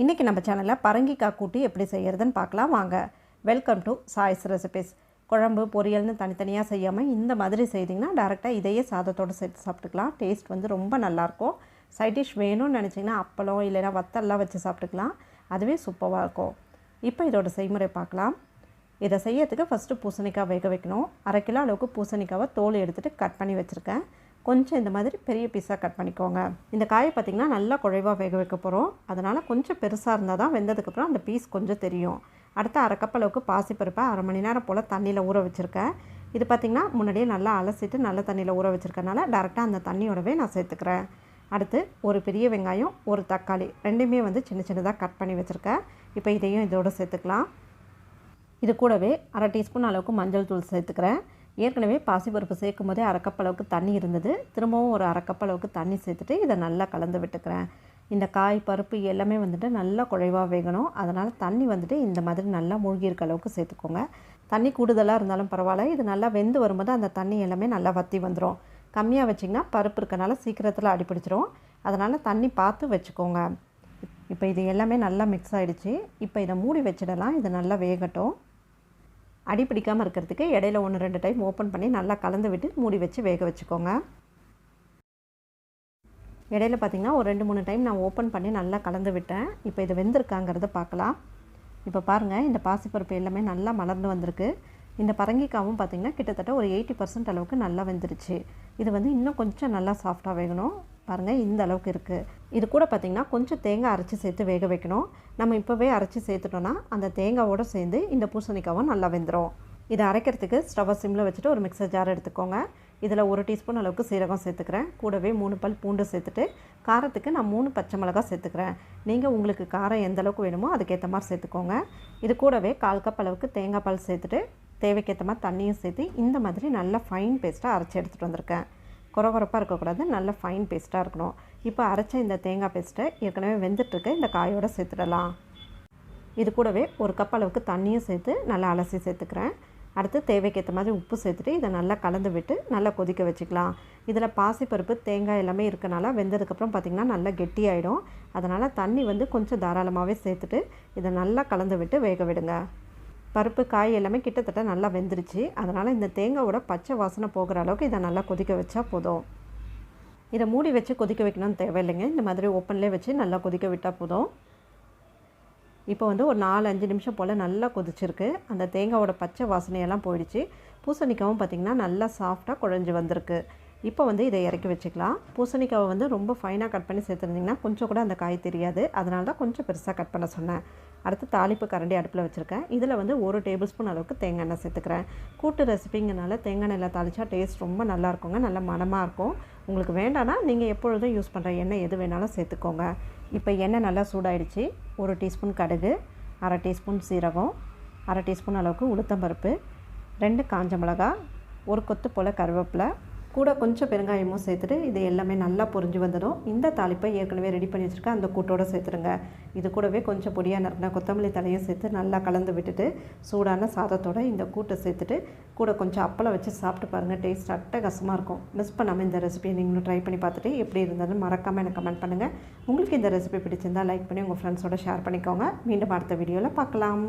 இன்றைக்கி நம்ம சேனலில் பரங்கிக்காய் கூட்டி எப்படி செய்கிறதுன்னு பார்க்கலாம். வாங்க வெல்கம் டு சாய்ஸ் ரெசிபிஸ் குழம்பு பொரியல்னு தனித்தனியாக செய்யாமல் இந்த மாதிரி செய்திங்கன்னா டேரெக்டாக இதையே சாதத்தோடு சேர்த்து சாப்பிட்டுக்கலாம். டேஸ்ட் வந்து ரொம்ப நல்லாயிருக்கும். சைட் டிஷ் வேணும்னு நினச்சிங்கன்னா அப்பளம் இல்லைன்னா வத்தல்லாம் வச்சு சாப்பிட்டுக்கலாம். அதுவே சூப்பராக இருக்கும். இப்போ இதோட செய்முறை பார்க்கலாம். இதை செய்யறதுக்கு ஃபஸ்ட்டு பூசணிக்காய் வேக வைக்கணும். அரை கிலோ அளவுக்கு பூசணிக்காவை தோல் எடுத்துகிட்டு கட் பண்ணி வச்சுருக்கேன். கொஞ்சம் இந்த மாதிரி பெரிய பீஸாக கட் பண்ணிக்கோங்க. இந்த காயை பார்த்திங்கன்னா நல்லா குழைவாக வேக வைக்க போகிறோம் அதனால் கொஞ்சம் பெருசாக இருந்தால் தான் வெந்ததுக்கப்புறம் அந்த பீஸ் கொஞ்சம் தெரியும். அடுத்து அரை கப் அளவுக்கு பாசிப்பருப்பை அரை மணி நேரம் போல் தண்ணியில் ஊற வச்சுருக்கேன். இது பார்த்திங்கன்னா முன்னாடியே நல்லா அலசிட்டு நல்ல தண்ணியில் ஊற வச்சுருக்கனால டேரெக்டாக அந்த தண்ணியோடவே நான் சேர்த்துக்கிறேன். அடுத்து ஒரு பெரிய வெங்காயம் ஒரு தக்காளி ரெண்டுமே வந்து சின்ன சின்னதாக கட் பண்ணி வச்சுருக்கேன். இப்போ இதையும் இதோடு சேர்த்துக்கலாம். இது கூடவே அரை டீஸ்பூன் அளவுக்கு மஞ்சள் தூள் சேர்த்துக்கிறேன். ஏற்கனவே பாசிப்பருப்பு சேர்க்கும் போதே அரைக்கப்பளவுக்கு தண்ணி இருந்தது. திரும்பவும் ஒரு அரைக்கப்பளவுக்கு தண்ணி சேர்த்துட்டு இதை நல்லா கலந்து விட்டுக்கிறேன். இந்த காய் பருப்பு எல்லாமே வந்துட்டு நல்லா குழைவாக வேகணும். அதனால் தண்ணி வந்துட்டு இந்த மாதிரி நல்லா மூழ்கி இருக்க அளவுக்கு சேர்த்துக்கோங்க. தண்ணி கூடுதலாக இருந்தாலும் பரவாயில்ல. இது நல்லா வெந்து வரும்போது அந்த தண்ணி எல்லாமே நல்லா வற்றி வந்துடும் கம்மியாக வச்சிங்கன்னா பருப்பு இருக்கனால சீக்கிரத்தில் அடிப்பிடிச்சிரும் அதனால் தண்ணி பார்த்து வச்சுக்கோங்க. இப்போ இது எல்லாமே நல்லா மிக்ஸ் ஆகிடுச்சு இப்போ இதை மூடி வச்சிடலாம். இது நல்லா வேகட்டும். அடி பிடிக்காமல் இருக்கிறதுக்கு இடையில ஒன்று ரெண்டு டைம் ஓப்பன் பண்ணி நல்லா கலந்து விட்டு மூடி வச்சு வேக வச்சுக்கோங்க. இடையில பார்த்திங்கன்னா ஒரு ரெண்டு மூணு டைம் நான் ஓப்பன் பண்ணி நல்லா கலந்து விட்டேன். இப்போ இது வெந்திருக்காங்கிறத பார்க்கலாம் இப்போ பாருங்கள் இந்த பாசிப்பருப்பு எல்லாமே நல்லா மலர்ந்து வந்திருக்கு. இந்த பரங்கிக்காவும் பார்த்திங்கன்னா கிட்டத்தட்ட ஒரு எயிட்டி பர்சன்ட் அளவுக்கு நல்லா வெந்துருச்சு. இது வந்து இன்னும் கொஞ்சம் நல்லா சாஃப்டாக வேகணும். பாருங்கள் இந்த அளவுக்கு இருக்குது இது கூட பார்த்திங்கன்னா கொஞ்சம் தேங்காய் அரைச்சி சேர்த்து வேக வைக்கணும். நம்ம இப்போவே அரைச்சி சேர்த்துட்டோன்னா அந்த தேங்காவோடு சேர்ந்து இந்த பூசணிக்காவும் நல்லா வெந்துடும் இதை அரைக்கிறதுக்கு ஸ்டவ்வை சிம்மில் வச்சுட்டு ஒரு மிக்சர் ஜார் எடுத்துக்கோங்க. இதில் ஒரு டீஸ்பூன் அளவுக்கு சீரகம் சேர்த்துக்கிறேன். கூடவே மூணு பல் பூண்டு சேர்த்துட்டு காரத்துக்கு நான் மூணு பச்சை மிளகா சேர்த்துக்கிறேன். நீங்கள் உங்களுக்கு காரம் எந்த அளவுக்கு வேணுமோ அதுக்கேற்ற மாதிரி சேர்த்துக்கோங்க. இது கூடவே கால் கப் அளவுக்கு தேங்காய் பால் சேர்த்துட்டு தேவைக்கேற்ற மாதிரி தண்ணியும் சேர்த்து இந்த மாதிரி நல்லா ஃபைன் பேஸ்ட்டாக அரைச்சி எடுத்துகிட்டு வந்திருக்கேன். குறகுறப்பாக இருக்கக்கூடாது நல்ல ஃபைன் பேஸ்ட்டாக இருக்கணும். இப்போ அரைச்ச இந்த தேங்காய் பேஸ்ட்டை ஏற்கனவே வெந்துட்டுருக்கு இந்த காயோடு சேர்த்துடலாம். இது கூடவே ஒரு கப் அளவுக்கு தண்ணியும் சேர்த்து நல்லா அலசி சேர்த்துக்கிறேன். அடுத்து தேவைக்கேற்ற மாதிரி உப்பு சேர்த்துட்டு இதை நல்லா கலந்து விட்டு நல்லா கொதிக்க வச்சுக்கலாம். இதில் பாசிப்பருப்பு தேங்காய் எல்லாமே இருக்கனால வெந்ததுக்கப்புறம் பார்த்திங்கன்னா நல்லா கெட்டியாயிடும். அதனால் தண்ணி வந்து கொஞ்சம் தாராளமாகவே சேர்த்துட்டு இதை நல்லா கலந்து விட்டு வேக விடுங்க. பருப்பு காய் எல்லாமே கிட்டத்தட்ட நல்லா வெந்துருச்சு. அதனால் இந்த தேங்காவோட பச்சை வாசனை போகிற அளவுக்கு இதை நல்லா கொதிக்க வச்சா போதும். இதை மூடி வச்சு கொதிக்க வைக்கணும்னு தேவையில்லைங்க. இந்த மாதிரி ஓப்பன்லேயே வச்சு நல்லா கொதிக்க விட்டால் போதும். இப்போ வந்து ஒரு நாலு அஞ்சு நிமிஷம் போல் நல்லா கொதிச்சிருக்கு. அந்த தேங்காவோட பச்சை வாசனையெல்லாம் போயிடுச்சு. பூசணிக்காவும் பார்த்திங்கன்னா நல்லா சாஃப்டாக குழஞ்சி வந்திருக்கு. இப்போ வந்து இதை இறக்கி வச்சுக்கலாம். பூசணிக்காவை வந்து ரொம்ப ஃபைனாக கட் பண்ணி சேர்த்துருந்திங்கன்னா கொஞ்சம் கூட அந்த காய் தெரியாது. அதனால தான் கொஞ்சம் பெருசாக கட் பண்ண சொன்னேன். அடுத்து தாளிப்பு கரண்டி அடுப்பில் வச்சுருக்கேன். இதில் வந்து ஒரு டேபிள் ஸ்பூன் அளவுக்கு தேங்காய் எண்ணெய் சேர்த்துக்கிறேன். கூட்டு ரெசிபிங்கனால தேங்காய் எண்ணெயில் தாளித்தா டேஸ்ட் ரொம்ப நல்லா இருக்குங்க. நல்ல மனமாக இருக்கும். உங்களுக்கு வேண்டாம்னா நீங்கள் எப்பொழுதும் யூஸ் பண்ணுற எண்ணெய் எது வேணாலும் சேர்த்துக்கோங்க. இப்போ எண்ணெய் நல்லா சூடாயிடுச்சு. ஒரு டீஸ்பூன் கடுகு அரை டீஸ்பூன் சீரகம் அரை டீஸ்பூன் அளவுக்கு உளுத்தம்பருப்பு ரெண்டு காஞ்ச மிளகா ஒரு கொத்து போல் கருவேப்பிலை கூட கொஞ்சம் பெருங்காயமும் சேர்த்துட்டு இது எல்லாமே நல்லா பொரிஞ்சு வந்துடும் இந்த தாளிப்பை ஏற்கனவே ரெடி பண்ணி வச்சுருக்கேன். அந்த கூட்டோடு சேர்த்துருங்க. இது கூடவே கொஞ்சம் பொடியாக நறுக்கின கொத்தமல்லி தலையும் சேர்த்து நல்லா கலந்து விட்டுட்டு சூடான சாதத்தோடு இந்த கூட்டை சேர்த்துட்டு கூட கொஞ்சம் அப்பளம் வச்சு சாப்பிட்டு பாருங்கள் டேஸ்ட் அட்டகாசமாக இருக்கும். மிஸ் பண்ணாமல் இந்த ரெசிபியை நீங்களும் ட்ரை பண்ணி பார்த்துட்டு எப்படி இருந்தாலும் மறக்காமல் எனக்கு கமெண்ட் பண்ணுங்கள் உங்களுக்கு இந்த ரெசிபி பிடிச்சிருந்தால் லைக் பண்ணி உங்கள் ஃப்ரெண்ட்ஸோட ஷேர் பண்ணிக்கோங்க. மீண்டும் அடுத்த வீடியோவில் பார்க்கலாம்.